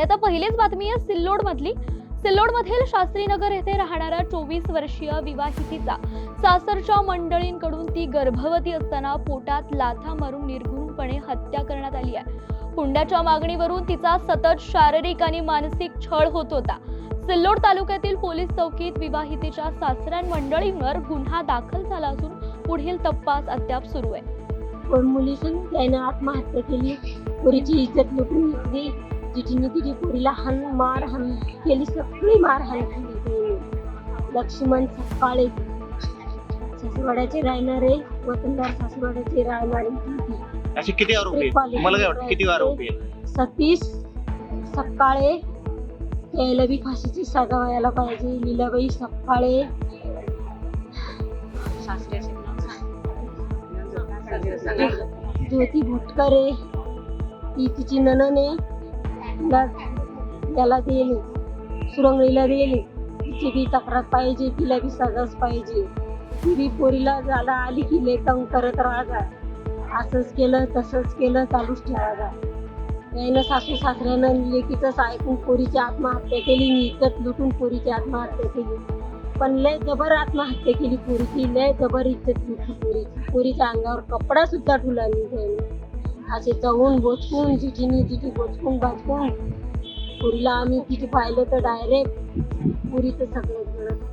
आणि आता पहिलीच बातमी आहे सिल्लोड मधली सिल्लोड मधील शास्त्रीनगर येथे राहणाऱ्या चोवीस वर्षीय विवाहितीचा सासरच्या मंडळींकडून ती गर्भवती असताना पोटात लाथा मारून निर्घृणपणे हत्या करण्यात आली आहे. हुंड्याच्या मागणीवरून तिचा सतत शारीरिक आणि मानसिक छळ होत होता. सिल्लोड तालुक्यातील पोलीस चौकीत विवाहितेच्या सासऱ्यां मंडळींवर गुन्हा दाखल झाला असून पुढील तपास अद्याप सुरू आहे. पण मुलीसून त्यानं आत्महत्या केली. पोरीची इज्जत लुटून घेतली. जिटीने तिची पोरीला हान मार हान केली सगळी मार हान केली. लक्ष्मण सकाळे सासवड्याचे राहणारे वतनदार सासवड्याचे राहणारे. असे किती आरोपी आहेत त्रिपाली तुम्हाला काय वाटतं किती आरोपी आहेत सतीश सकाळे यायला बी फाशीची सजा व्हायला पाहिजे लीलाबाई सकाळे ज्योती भुटकरे ती तिची ननने तिला त्याला दिली सुरंगळीला दिली तिची बी तक्रार पाहिजे तिला बी सजाच पाहिजे. ती बी पोरीला झाला आली की लेटंग करत राहा असंच केलं तसंच केलं चालूच ठेवा त्यानं सासू सासऱ्यानं लेकीचंच ऐकून पोरीची आत्महत्या केली मी इज्जत लुटून पोरीची आत्महत्या केली. पण लय जबर आत्महत्या केली पोरीची लय जबर इज्जत लुटली पोरीची. पोरीच्या अंगावर कपडा सुद्धा ठुला नाही त्याने असे जाऊन बोचकून जिटीनी जिटी बोचकून बाचकून पोरीला आम्ही तिथे पाहिलं तर डायरेक्ट पोरीचं सगळं